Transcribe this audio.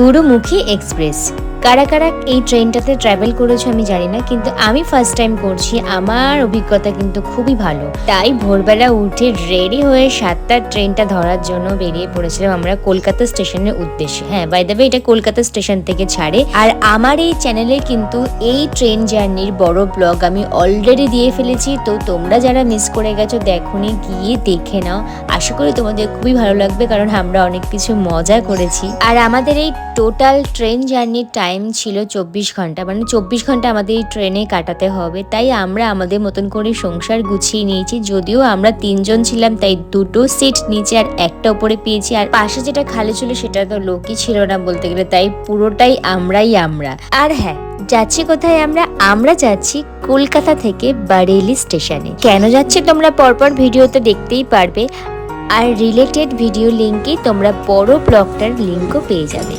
গুরুমুখী express. কারা কারা এই ট্রেনটাতে ট্রাভেল করেছ আমি জানি না, কিন্তু আমি ফার্স্ট টাইম করছি। আমার অভিজ্ঞতা কিন্তু খুবই ভালো। তাই ভোরবেলা উঠে রেডি হয়ে সাতটার ট্রেনটা ধরার জন্য বেরিয়ে পড়েছিলাম আমরা কলকাতা স্টেশনের উদ্দেশ্যে। হ্যাঁ বাই দ্য এটা কলকাতা স্টেশন থেকে ছাড়ে। আর আমার এই চ্যানেলে কিন্তু এই ট্রেন জার্নির বড় ব্লগ আমি অলরেডি দিয়ে ফেলেছি। তো তোমরা যারা মিস করে গেছো, দেখোনি, গিয়ে দেখে নাও। আশা করি তোমাদের খুবই ভালো লাগবে, কারণ আমরা অনেক কিছু মজা করেছি। আর আমাদের এই টোটাল ট্রেন জার্নির টাইম ছিল চব্বিশ ঘণ্টা। মানে চব্বিশ ঘণ্টা আমাদের এই ট্রেনে কাটাতে হবে। তাই আমরা আমাদের মতন করে সংসার গুছিয়ে নিয়েছি। যদিও আমরা তিনজন ছিলাম, তাই দুটো সিট নিচে আর একটা উপরে পেয়েছি। আর পাশে যেটা খালি ছিল, সেটা তো লোকই ছিল না বলতে গেলে। তাই পুরোটাই আমরাই আমরা। আর হ্যাঁ যাচ্ছি কোথায় আমরা? আমরা যাচ্ছি কলকাতা থেকে বারেলি স্টেশনে। কেন যাচ্ছি তোমরা পরপর ভিডিওতে দেখতেই পারবে। আর রিলেটেড ভিডিও লিঙ্কে তোমরা বড় ব্লগটার লিঙ্কও পেয়ে যাবে।